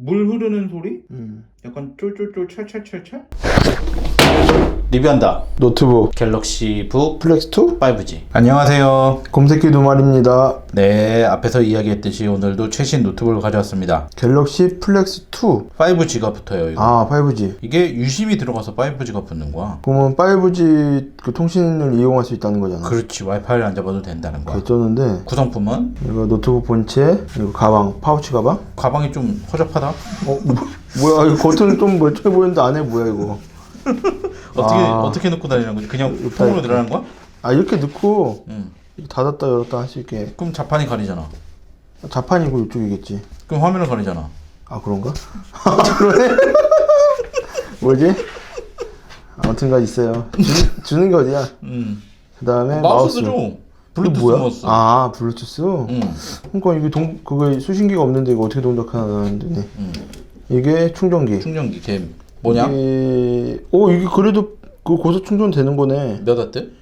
물 흐르는 소리? 음. 약간 쫄쫄쫄 찰찰찰찰? 리뷰한다. 노트북 갤럭시 북 플렉스 2 5G. 안녕하세요. 검색기 두 마리입니다. 네, 앞에서 이야기했듯이 오늘도 최신 노트북을 가져왔습니다. 갤럭시 플렉스 2. 5G가 붙어요. 이거. 아 5G. 이게 유심히 들어가서 5G가 붙는 거야. 그러면 5G 그 통신을 이용할 수 있다는 거잖아. 그렇지, 와이파이를 안 잡아도 된다는 거야. 개쩌는데 구성품은 이거 노트북 본체, 그리고 가방, 파우치 가방. 가방이 좀 허접하다. 어 뭐, 뭐야 이거 겉은 좀 멀쩡해 보이는데 안에 뭐야 이거? 어떻게 아. 어떻게 넣고 다니는 거지? 그냥 통으로 다- 들어가는 거야? 아 이렇게 넣고 응. 닫았다 열었다 할 수 있게 그럼 자판이 가리잖아. 자판이고 이쪽이겠지. 그럼 화면을 가리잖아. 아 그런가? 그러네. 뭐지? 아무튼가 있어요. 주는, 주는 게 어디야? 음. 그다음에 마우스. 줘. 블루투스 뭐야? 마우스. 아 블루투스. 응. 그러니까 이게 동 그거 수신기가 없는데 이거 어떻게 동작하는데? 응. 이게 충전기. 충전기 걔 뭐냐? 이게 오 이게 그래도 그 고속 충전 되는 거네. 몇 와트?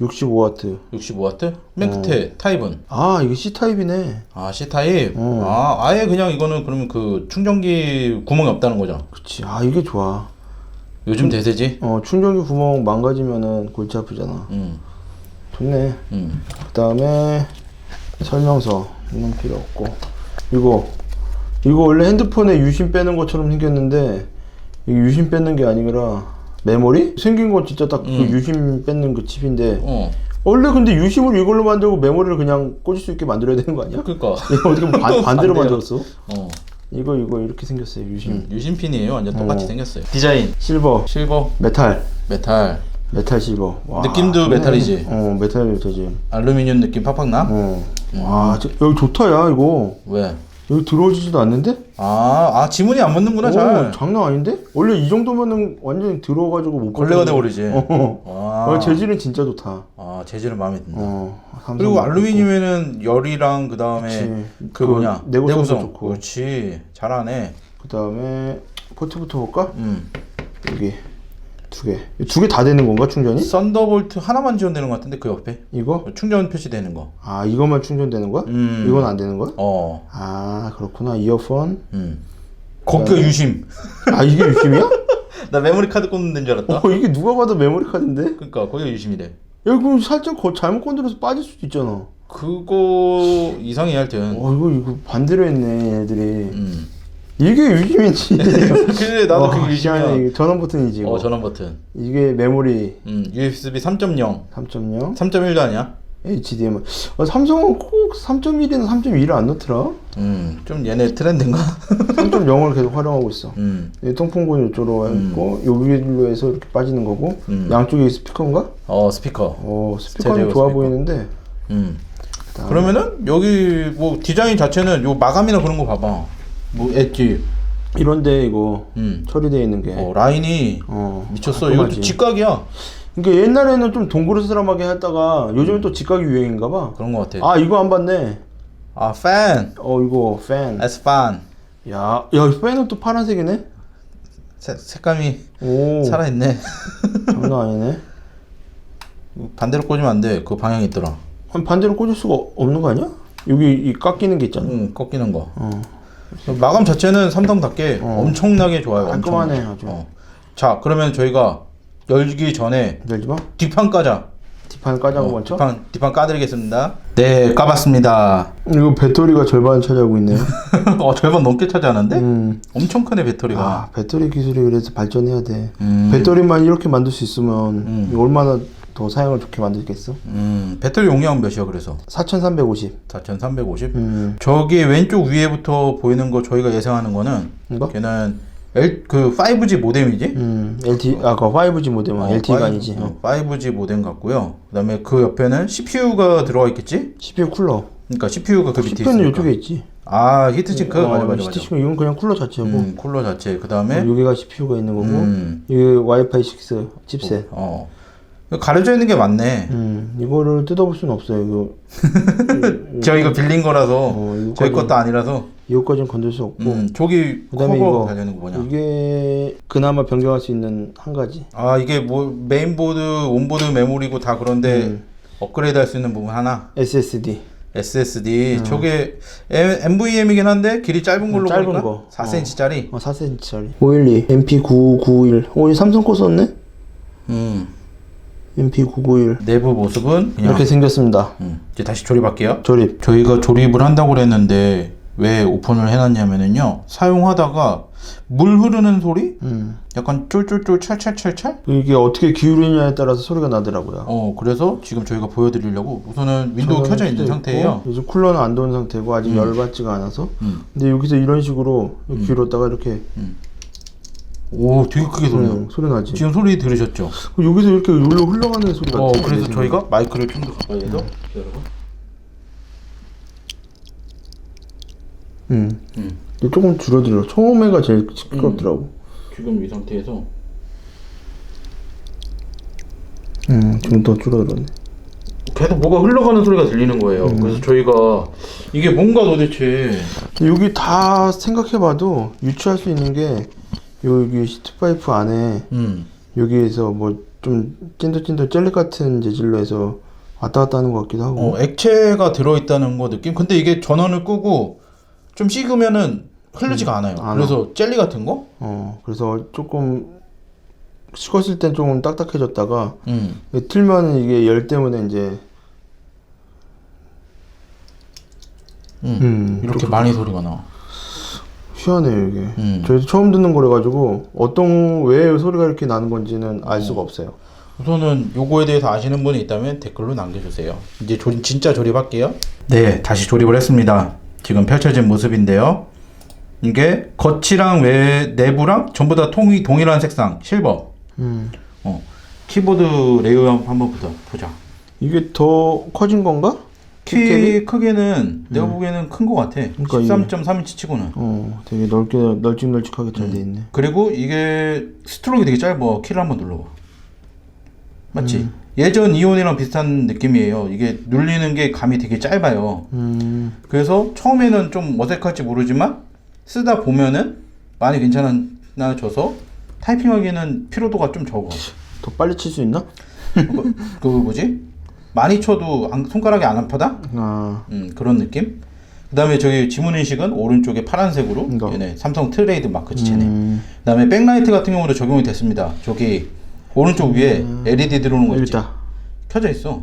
65와트. 65와트? 맨 끝에 타입은? 아 이게 C 타입이네. 아 C 타입. 어. 아 아예 그냥 이거는 그러면 그 충전기 구멍이 없다는 거죠. 그렇지. 아 이게 좋아. 요즘 대세지. 어 충전기 구멍 망가지면은 골치 아프잖아. 음. 좋네. 음. 그다음에 설명서 이건 필요 없고 이거 이거 원래 핸드폰에 유심 빼는 것처럼 생겼는데 이게 유심 뺏는 게 아니라 메모리 생긴 건 진짜 딱 그 음. 유심 뺏는 그 칩인데 어. 원래 근데 유심을 이걸로 만들고 메모리를 그냥 꽂을 수 있게 만들어야 되는 거 아니야? 그러니까. 이거 어떻게 반, 반대로. 만들었어? 어. 이거 이거 이렇게 생겼어요 유심 음. 유심핀이에요. 완전 똑같이 어. 생겼어요. 디자인. 실버 실버. 메탈 메탈. 메탈 실버 와, 느낌도 좋네. 메탈이지? 어 메탈 되지 알루미늄 느낌 팍팍 나? 어. 와 저- 여기 좋다 야 이거 왜? 여기 들어오지도 않는데? 아, 아 지문이 안 붙는구나 잘. 오, 장난 아닌데? 원래 이 정도면은 완전히 들어가지고 못 걸레가 벗어나- 돼버리지. 어. 와. 어, 재질은 진짜 좋다. 아 재질은 마음에 든다. 어. 삼성 그리고. 알루미늄에는 열이랑 그 다음에 그치. 그그 뭐냐 내구성도 내구성. 좋고. 그렇지 잘하네. 그다음에 포트부터 볼까? 음. 여기 두 개. 두 개 다 되는 건가 충전이? 썬더볼트 하나만 지원되는 것 같은데 그 옆에 이거? 충전 표시되는 거. 아 이것만 충전되는 거야? 음. 이건 안 되는 거야? 어. 아 그렇구나 이어폰. 음. 거기가 유심. 아 이게 유심이야? 나 메모리 카드 꽂는 데인 줄 알았다. 어 이게 누가 봐도 메모리 카드인데? 그러니까 거기가 유심이래. 야 그럼 살짝 거, 잘못 건드려서 빠질 수도 있잖아. 그거 이상해 하여튼. 어 이거 이거 반대로 했네 얘들이. 음. 이게 유심이지. 그래 나도 어, 그게 희한해. 유심이야. 전원 버튼이지. 이거. 어 전원 버튼. 이게 메모리 음. USB 3.0. 3.0, 3.1도 아니야? HDMI. 어, 삼성은 꼭 3.1이나 3.2를 안 넣더라. 음. 좀 얘네 트렌드인가? 3.0을 계속 활용하고 있어. 음. 이 통풍구는 이쪽으로 있고 여기로 해서 이렇게 빠지는 거고 음. 양쪽에 스피커인가? 어 스피커. 어 스피커는 좋아 스피커. 보이는데 음. 그다음에 그러면은 여기 뭐 디자인 자체는 요 마감이나 그런 거 봐봐. 뭐 엣지. 이런데 이거 음. 처리되어 있는 게 어 라인이 어, 미쳤어. 깔끔하지. 이것도 직각이야. 그러니까 옛날에는 좀 동그라스름하게 했다가 요즘은 또 직각이 유행인가 봐. 그런 거 같아. 아 이거 안 봤네. 아 팬. 어 이거 팬. S 팬. 야, 야 팬은 또 파란색이네. 색- 색감이 오, 살아있네. 장난 아니네. 반대로 꽂으면 안 돼. 그 방향이 있더라. 아니, 반대로 꽂을 수가 없는 거 아니야? 여기 이 깎이는 게 있잖아. 응, 꺾이는 거. 어. 마감 자체는 삼성답게 어. 엄청나게 좋아요. 깔끔하네, 엄청. 아주. 어. 자, 그러면 저희가 열기 전에 열지 마. 뒷판 까자. 뒷판 까자고 어, 먼저. 뒷판, 뒷판 까드리겠습니다. 네, 까봤습니다. 이거 배터리가 절반 차지하고 있네요. 어, 절반 넘게 차지하는데? 음. 엄청 크네, 배터리가. 아, 배터리 기술이 그래서 발전해야 돼. 음. 배터리만 이렇게 만들 수 있으면 음. 얼마나 더 사용을 좋게 만들겠어? 음, 배터리 용량은 몇이야, 그래서? 4350. 4350? 음. 저기 왼쪽 위에부터 보이는 거 저희가 예상하는 거는 이거? 걔는 L, 그 5G 모뎀이지? 음. LT 아까 5G 모델은 어, LTE가 5G, 아니지. 어, 5G 모뎀 같고요. 그다음에 그 옆에는 CPU가 들어가 있겠지? CPU 쿨러. 그러니까 CPU가 그 밑에 CPU는 있으니까. 이쪽에 있지. 아 히트싱크 어, 맞아 맞아. 히트싱크 이건 그냥 쿨러 자체고. 음, 쿨러 자체. 그다음에 여기가 CPU가 있는 거고. 음, 이게 와이파이 6 칩셋. 어 가려져 있는 게 많네. 음, 이거를 뜯어볼 수는 없어요. 이거, 저희가 빌린 거라서 어, 이거까지- 저희 것도 아니라서. 이거까지는 건들 수 없고. 음, 저기 그다음에 커버 이거 달려있는 거 뭐냐? 이게 그나마 변경할 수 있는 한 가지. 아 이게 뭐 메인보드, 온보드 메모리고 다 그런데 음. 업그레이드 할 수 있는 부분 하나. SSD. SSD 저게 NVM이긴 한데 길이 짧은 걸로 음. 짧은 보니까 거. 4cm짜리. 어 4cm짜리 512 MP991 오 이 삼성 거 썼네? 음. MP991 내부 모습은 그냥 이렇게 생겼습니다 음. 이제 다시 조립할게요. 조립 저희가 조립을 한다고 그랬는데 왜 오픈을 해놨냐면은요 사용하다가 물 흐르는 소리 음. 약간 쫄쫄쫄 찰찰찰찰 이게 어떻게 기울이냐에 따라서 소리가 나더라고요 어 그래서 지금 저희가 보여드리려고 우선은 윈도우 켜져 있는 상태예요 요즘 쿨러는 안 도는 상태고 아직 음. 열받지가 않아서 음. 근데 여기서 이런 식으로 기울였다가 이렇게 오 되게 크게 소리 나 음, 소리 나지. 지금 소리 들으셨죠? 여기서 이렇게 여기로 흘러가는 소리가 어좀 그래서 저희가 마이크를 좀 더 가까이 해서 여러분. 음. 음. 조금 줄어들어 처음에가 제일 시끄럽더라고. 지금 이 상태에서. 음 지금 더 줄어들었네. 계속 뭐가 흘러가는 소리가 들리는 거예요. 그래서 저희가 이게 뭔가 도대체. 여기 다 생각해봐도 유추할 수 있는 게 여기 시트 파이프 안에 음 여기에서 뭐 좀 찐득찐득 젤리 같은 재질로 해서 왔다 갔다 하는 것 같기도 하고 어, 액체가 들어있다는 거 느낌? 근데 이게 전원을 끄고 좀 식으면은 흐르지가 않아요. 안 그래서 젤리 같은 거? 어 그래서 조금 식었을 땐 조금 딱딱해졌다가 음. 틀면은 이게 열 때문에 이제 음. 음, 이렇게 많이 소리가 나. 희한해요 이게 음. 저희도 처음 듣는 거래 가지고 어떤 왜 소리가 이렇게 나는 건지는 알 수가 없어요 우선은 요거에 대해서 아시는 분이 있다면 댓글로 남겨주세요. 이제 조, 진짜 조립할게요. 네, 다시 조립을 했습니다. 지금 펼쳐진 모습인데요. 이게 겉이랑 외 내부랑 전부 다 통이 동일한 색상 실버. 음. 어. 키보드 레이아웃 한번 보자. 보자. 이게 더 커진 건가? 키 크기는 내가 보기에는 큰 것 같아. 그러니까 이게- 13.3인치 치고는. 어 되게 넓게 널찍널찍하게 잘 돼 있네 그리고 이게 스트로크 되게 짧아. 키를 한번 눌러봐. 맞지? 음. 예전 이온이랑 비슷한 느낌이에요. 이게 눌리는 게 감이 되게 짧아요. 음 그래서 처음에는 좀 어색할지 모르지만 쓰다 보면은 많이 괜찮아져서 타이핑하기에는 피로도가 좀 적어. 더 빨리 칠 수 있나? 그, 그 뭐지? 많이 쳐도 안- 손가락이 안 아프다? 아 음, 그런 느낌? 그 다음에 저기 지문 인식은 오른쪽에 파란색으로 이거. 얘네 삼성 트레이드 마크 지체네 음, 그 다음에 백라이트 같은 경우도 적용이 됐습니다 저기 오른쪽 위에 LED 들어오는 거 있지? 켜져 있어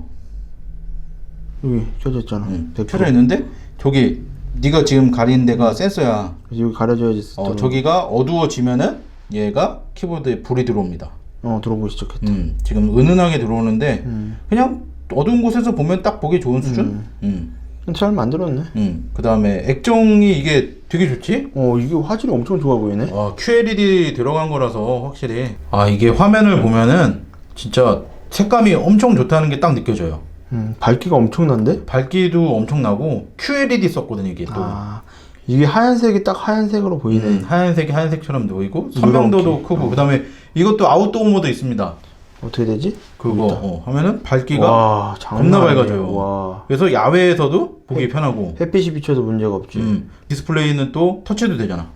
여기 켜져 있잖아 음, 100%. 켜져 있는데 저기 네가 지금 가린 데가 센서야 그래서 여기 가려져야지 어, 저기가 어두워지면은 얘가 키보드에 불이 들어옵니다 어 들어보기 시작했다 음, 지금 은은하게 들어오는데 음. 그냥 어두운 곳에서 보면 딱 보기 좋은 수준 음. 잘 만들었네 음. 그 다음에 액정이 이게 되게 좋지? 어 이게 화질이 엄청 좋아 보이네 어, QLED 들어간 거라서 확실히 아 이게 화면을 보면은 진짜 색감이 엄청 좋다는 게 딱 느껴져요 음, 밝기가 엄청난데? 밝기도 엄청나고 QLED 썼거든요 이게 또 아 이게 하얀색이 딱 하얀색으로 보이네 음, 하얀색이 하얀색처럼 보이고 선명도도. 크고 그 다음에 이것도 아웃도어 모드 있습니다 어떻게 되지? 그거 어, 하면은 밝기가 와 장난 겁나. 밝아져요. 와 그래서 야외에서도 보기 편하고 햇빛이 비쳐도 문제가 없지 음, 음, 디스플레이는 또 터치도 되잖아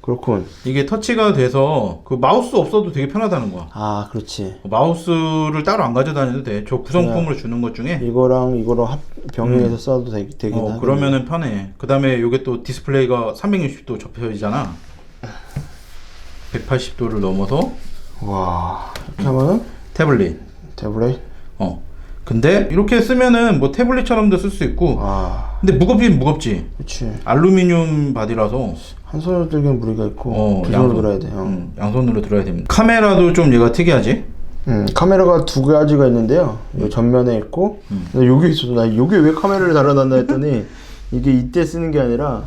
그렇군 이게 터치가 돼서 그 마우스 없어도 되게 편하다는 거야 아 그렇지 마우스를 따로 안 가져다녀도 돼. 저 구성품으로 주는 것 중에. 이거랑 이거랑 합 병행해서 써도 되, 되긴 어, 하겠네. 그러면은 편해. 그 다음에 요게 또 디스플레이가 360도 접혀지잖아. 180도를 넘어서 와 이렇게 하면은 태블릿. 태블릿 어. 근데 이렇게 쓰면은 뭐 태블릿처럼도 쓸 수 있고. 와 근데 무겁긴 무겁지. 그렇지 알루미늄 바디라서. 한 손으로 들기엔 무리가 있고 어, 두 손으로 양손. 들어야 돼 형. 음, 양손으로 들어야 됩니다. 카메라도 좀 얘가 특이하지? 음, 카메라가 두 가지가 있는데요. 요 전면에 있고 근데 여기 있어도 나 여기 왜 카메라를 달아놨나 했더니 이게 이때 쓰는 게 아니라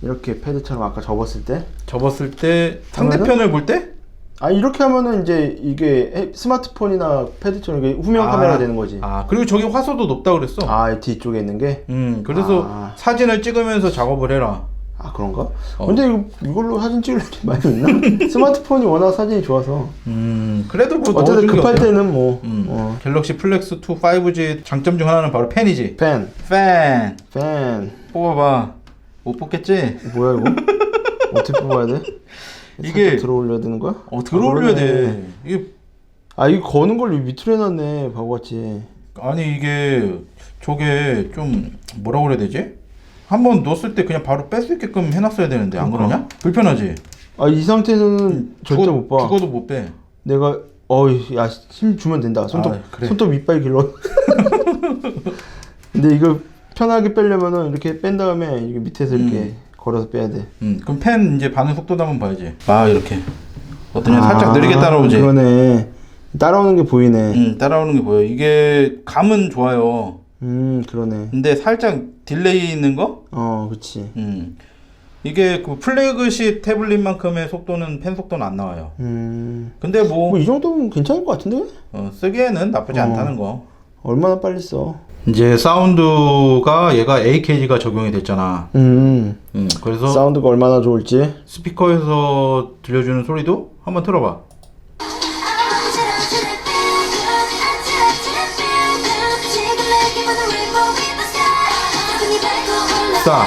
이렇게 패드처럼 아까 접었을 때. 접었을 때 상대편을 볼 때? 아 이렇게 하면은 이제 이게 해- 스마트폰이나 패드처럼 이게 후면 아. 카메라가 되는 거지. 아, 그리고 저기 화소도 높다 그랬어. 아, 이 뒤쪽에 있는 게. 음, 그래서 아. 사진을 찍으면서 작업을 해라. 아 그런가? 어. 근데 이걸로 사진 찍을 일이 많이 있나? 스마트폰이 워낙 사진이 좋아서 음, 그래도 뭐 어쨌든 급할 없네. 때는 뭐 음. 어, 갤럭시 플렉스 2 5G 장점 중 하나는 바로 펜이지. 팬, 펜팬 뽑아봐. 못 뽑겠지? 뭐야 이거? 어떻게 뽑아야 돼? 이게- 살짝 들어 올려야 되는 거야? 어 들어 올려야 아, 그러네. 돼. 이게 아 이거 거는 걸 밑으로 해놨네 바보같이 아니 이게 저게 좀 뭐라 그래야 되지? 한 번 넣었을 때 그냥 바로 뺄 수 있게끔 해놨어야 되는데 안 그러니까. 그러냐? 불편하지? 아 이 상태에서는 절대 죽어- 못 봐. 죽어도 못 빼. 내가 어이 야힘 주면 된다. 손톱 아, 그래. 손톱 이빨 길러. 근데 이거 편하게 빼려면은 이렇게 뺀 다음에 이게 밑에서 이렇게 음. 걸어서 빼야 돼. 음, 그럼 펜 이제 반응 속도도 한번 봐야지. 아 이렇게 어떠냐? 살짝 느리게 따라오지. 아, 그러네. 따라오는 게 보이네. 음, 따라오는 게 보여. 이게 감은 좋아요. 음 그러네. 근데 살짝 딜레이 있는 거? 어 그렇지. 음. 이게 그 플래그십 태블릿만큼의 속도는 펜 속도는 안 나와요. 음. 근데 뭐 뭐 이 정도면 괜찮을 것 같은데? 어, 쓰기에는 나쁘지 어. 않다는 거. 얼마나 빨리 써? 이제 사운드가 얘가 AKG가 적용이 됐잖아. 음. 음, 그래서 사운드가 얼마나 좋을지. 스피커에서 들려주는 소리도 한번 틀어봐. 싸.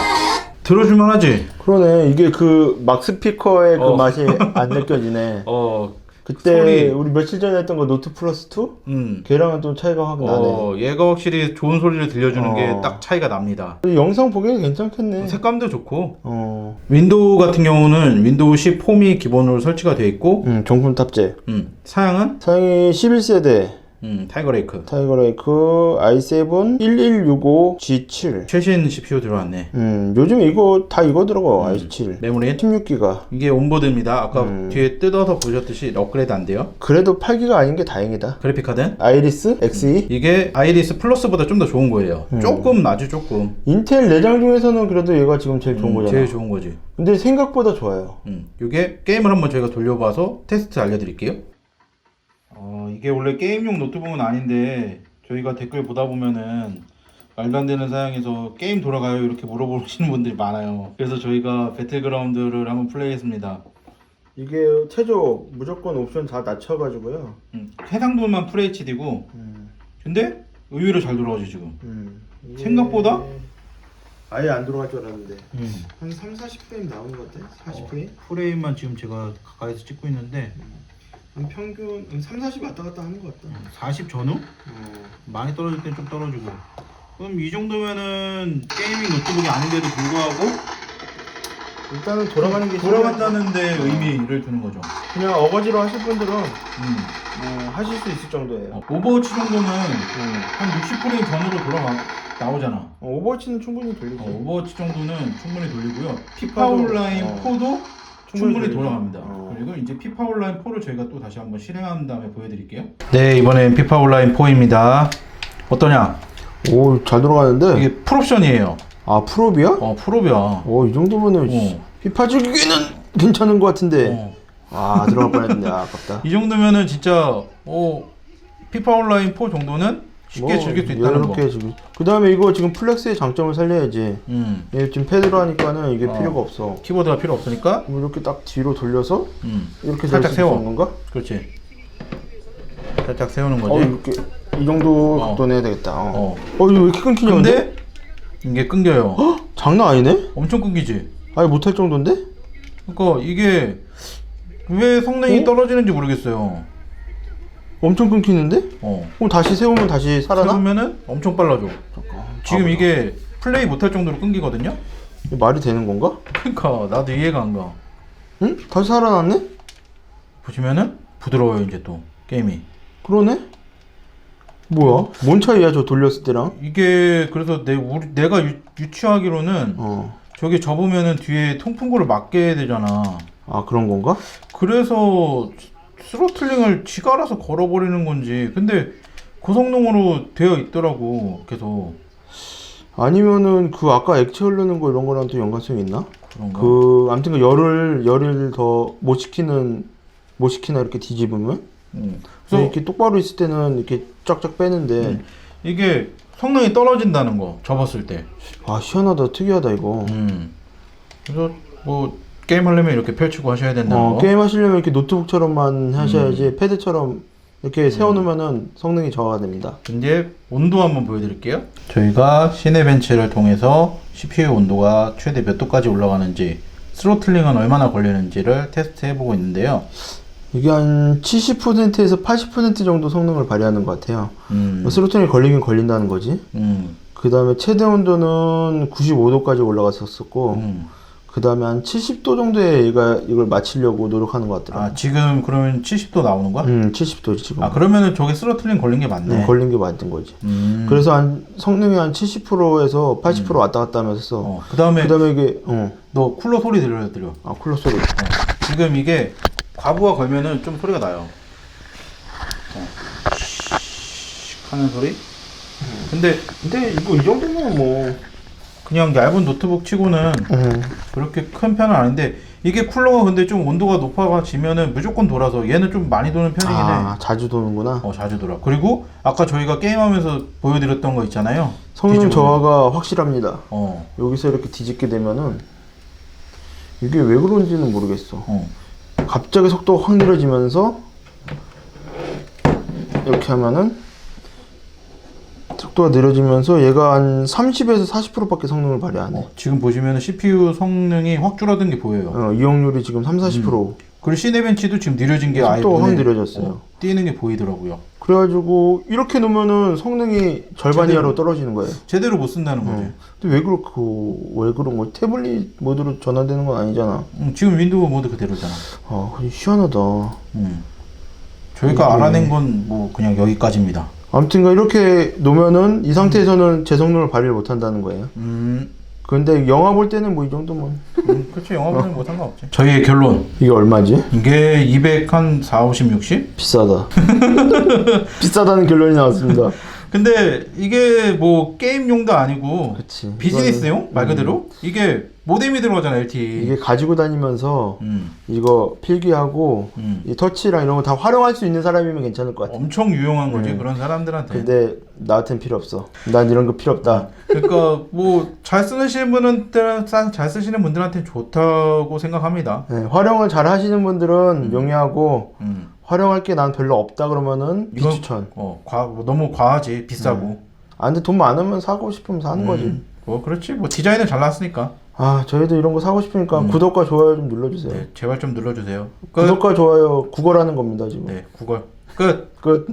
들어줄만 하지? 그러네. 이게 그 막 스피커의 그 어. 맛이 안 느껴지네. 어, 그때 소리. 우리 며칠 전에 했던 거 노트 플러스 2? 음. 걔랑은 좀 차이가 확 나네. 어, 얘가 확실히 좋은 소리를 들려주는 어. 게 딱 차이가 납니다. 영상 보기엔 괜찮겠네. 색감도 좋고. 어. 윈도우 같은 경우는 윈도우 10 폼이 기본으로 설치가 되어 있고, 음, 정품 탑재. 음, 사양은 사양이 11세대 음, 타이거 레이크. 타이거 레이크 i7 1165G7. 최신 CPU 들어왔네. 음, 요즘 이거 다 이거 들어가. 음. i7. 메모리 16기가. 이게 온보드입니다. 아까 음. 뒤에 뜯어서 보셨듯이 업그레이드 안 돼요. 그래도 8기가 아닌 게 다행이다. 그래픽 카드. 아이리스 XE 이게 아이리스 플러스보다 좀 더 좋은 거예요. 음. 조금 아주 조금. 인텔 내장 중에서는 그래도 얘가 지금 제일 좋은 음, 거잖아. 제일 좋은 거지. 근데 생각보다 좋아요. 음, 이게 게임을 한번 저희가 돌려봐서 테스트 알려드릴게요. 어, 이게 원래 게임용 노트북은 아닌데 저희가 댓글 보다 보면은 말도 안 되는 사양에서 게임 돌아가요 이렇게 물어보시는 분들이 많아요. 그래서 저희가 배틀그라운드를 한번 플레이했습니다. 이게 최저 무조건 옵션 다 낮춰가지고요. 음, 해상도만 FHD고 음, 근데 의외로 잘 돌아오지 지금. 음. 이게 생각보다? 아예 안 들어갈 줄 알았는데 음. 한 3, 40프레임 나오는 것 같아. 40프레임? 프레임만 지금 제가 가까이서 찍고 있는데 한 평균 한 3, 40 왔다 갔다 하는 것 같다. 40 전후? 어. 많이 떨어질 땐 좀 떨어지고 그럼 이 정도면은 게이밍 노트북이 아닌데도 불구하고 일단은 돌아가는 게 돌아간다는데 의미를 두는 거죠 그냥 어거지로 하실 분들은 음. 뭐 하실 수 있을 정도예요. 어, 오버워치 정도는 음. 한 60프레임 전으로 돌아가 나오잖아 어, 오버워치는 충분히 돌리지. 어, 오버워치 정도는 충분히 돌리고요 피파 피파도, 온라인 어. 4도 충분히. 돌아갑니다. 어. 그리고 이제 피파 온라인 4를 저희가 또 다시 한번 실행한 다음에 보여드릴게요. 네, 이번엔 피파 온라인 4입니다. 어떠냐? 오, 잘 돌아가는데? 이게 풀옵션이에요. 아, 프로비야? 어, 풀옵이야. 오, 이 정도면은 어. 피파 주기에는 괜찮은 것 같은데. 어. 아, 들어갈 뻔했네. 아, 아깝다. 이 정도면은 진짜 어, 피파 온라인 4 정도는 쉽게 즐길 수 있다는 거. 뭐, 이렇게 즐길. 그다음에 이거 지금 플렉스의 장점을 살려야지. 음. 얘 지금 패드로 하니까는 이게 어. 필요가 없어. 키보드가 필요 없으니까. 뭐 이렇게 딱 뒤로 돌려서 음. 이렇게 살짝 될 세워. 건가? 그렇지. 살짝 세우는 거지. 어, 이렇게 이 정도 어. 각도 내야 되겠다. 어. 어. 어, 이거 왜 이렇게 끊기냐 근데? 근데 이게 끊겨요. 헉, 장난 아니네? 엄청 끊기지. 아예 못할 정도인데? 그러니까 이게 왜 성능이 어? 떨어지는지 모르겠어요. 엄청 끊기는데? 어. 그럼 다시 세우면 다시 살아나? 세우면은 엄청 빨라져. 잠깐. 지금 아, 이게 플레이 못할 정도로 끊기거든요. 이게 말이 되는 건가? 그러니까 나도 이해가 안 가. 응? 다시 살아났네? 보시면은 부드러워요 이제 또 게임이. 그러네? 뭐야? 뭔 차이야 저 돌렸을 때랑? 이게 그래서 내 우리 내가 유, 유추하기로는 어. 저기 접으면은 뒤에 통풍구를 막게 되잖아. 아 그런 건가? 그래서 스로틀링을 지가 알아서 걸어버리는 건지. 근데 고성능으로 되어 있더라고 계속 아니면은 그 아까 액체 흐르는 거 이런 거랑 또 연관성이 있나? 그런가. 그 아무튼 그 열을 열을 더 못 시키는 못 시키나 이렇게 뒤집으면 음. 그래서 이렇게 똑바로 있을 때는 이렇게 쫙쫙 빼는데 음. 이게 성능이 떨어진다는 거 접었을 때. 아 희한하다 특이하다 이거. 음. 그래서 뭐 게임 하려면 이렇게 펼치고 하셔야 된다는 어, 거. 게임 하시려면 이렇게 노트북처럼만 하셔야지 음. 패드처럼 이렇게 세워놓으면은 성능이 저하가 됩니다. 이제 온도 한번 보여드릴게요. 저희가 시네벤치를 통해서 CPU 온도가 최대 몇 도까지 올라가는지 스로틀링은 얼마나 걸리는지를 테스트 해보고 있는데요. 이게 한 70%에서 80% 정도 성능을 발휘하는 것 같아요. 음. 뭐 스로틀이 걸리긴 걸린다는 거지. 음. 그 다음에 최대 온도는 95도까지 올라갔었고, 음. 그 다음에 한 70도 정도에 얘가 이걸 맞추려고 노력하는 것 같더라고. 아 지금 그러면 70도 나오는 거야? 음, 70도지 지금. 아 그러면은 저게 스로틀링 걸린 게 맞네. 음, 걸린 게 맞는 거지. 음. 그래서 한 성능이 한 70%에서 80% 왔다 갔다 하면서, 어, 그 다음에 그 다음에 이게, 어, 너 쿨러 소리 들려 들려. 아, 쿨러 소리. 어. 지금 이게 과부하 걸면은 좀 소리가 나요. 어. 하는 소리? 근데 근데 이거 이 정도면 뭐, 그냥 얇은 노트북 치고는 음, 그렇게 큰 편은 아닌데 이게 쿨러가 근데 좀 온도가 높아지면은 무조건 돌아서 얘는 좀 많이 도는 편이긴 해. 아, 자주 도는구나. 어 자주 돌아. 그리고 아까 저희가 게임하면서 보여드렸던 거 있잖아요. 성능 뒤집으면. 저하가 확실합니다. 어, 여기서 이렇게 뒤집게 되면은, 이게 왜 그런지는 모르겠어. 어. 갑자기 속도가 확 느려지면서 이렇게 하면은 속도가 느려지면서 얘가 한 30에서 40%밖에 성능을 발휘 안 해. 어, 지금 보시면 CPU 성능이 확 줄어든 게 보여요. 어, 이용률이 지금 3, 40%. 그리고 시네벤치도 지금 느려진 게 아예 속도가 확 눈에, 느려졌어요. 어, 띄는 게 보이더라고요. 그래가지고 이렇게 놓으면은 성능이 절반 제대로. 이하로 떨어지는 거예요. 제대로 못 쓴다는 거지. 어. 근데 왜 그렇고 왜 그런 거? 태블릿 모드로 전환되는 건 아니잖아. 음, 지금 윈도우 모드 그대로잖아. 아, 희한하다. 음. 저희가 음. 알아낸 건 뭐 그냥 여기까지입니다. 아무튼가 이렇게 놓으면은 이 상태에서는 제 성능을 발휘를 못 한다는 거예요. 음, 근데 영화 볼 때는 뭐 이 정도면 음 그렇죠. 영화 보면 뭐 상관없지. 저희의 결론. 이게 얼마지? 이게 200 한 4, 50, 60? 비싸다. 비싸다는 결론이 나왔습니다. 근데 이게 뭐 게임용도 아니고 그치. 비즈니스용 말 그대로 이게 모뎀이 들어가잖아 LTE. 이게 가지고 다니면서 음, 이거 필기하고 음. 이 터치랑 이런 거 다 활용할 수 있는 사람이면 괜찮을 것 같아. 엄청 유용한 거지 음. 그런 사람들한테. 근데 나한텐 필요 없어. 난 이런 거 필요 없다. 그러니까 뭐 잘 쓰시는 분은 잘 쓰시는 분들한테 좋다고 생각합니다. 네, 활용을 잘 하시는 분들은 명예하고 음. 활용할 게 난 별로 없다 그러면은 이건- 비추천. 어, 과, 뭐 너무 과하지 비싸고. 아 근데 돈 많으면 사고 싶으면 사는 거지. 음, 뭐 그렇지. 뭐 디자인은 잘 나왔으니까. 아 저희도 이런 거 사고 싶으니까 음. 구독과 좋아요 좀 눌러주세요. 네, 제발 좀 눌러주세요. 끝. 구독과 좋아요 구걸하는 겁니다 지금. 네, 구걸. 끝. 끝.